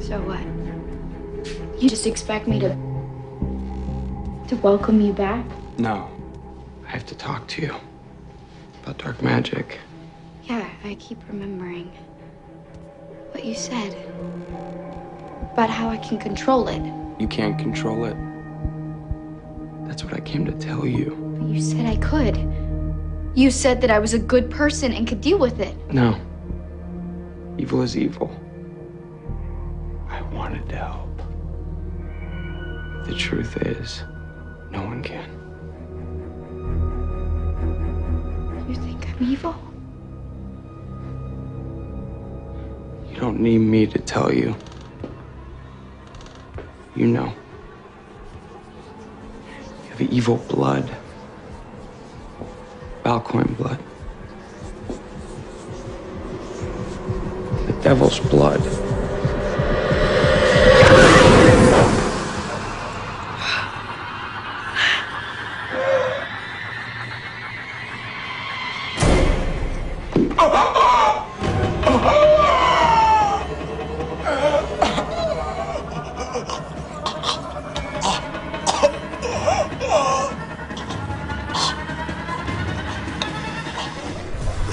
So what? You just expect me to. to welcome you back? No. I have to talk to you about dark magic. Yeah, I keep remembering what you said about how I can control it. You can't control it. That's what I came to tell you. But you said I could. You said that I was a good person and could deal with it. No. Evil is evil. Wanted to help. The truth is, no one can. You think I'm evil? You don't need me to tell you. You know. You have evil blood. Valcoin blood. The devil's blood. The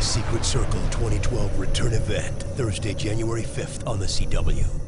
Secret Circle 2012 return event, Thursday, January 5th on the CW.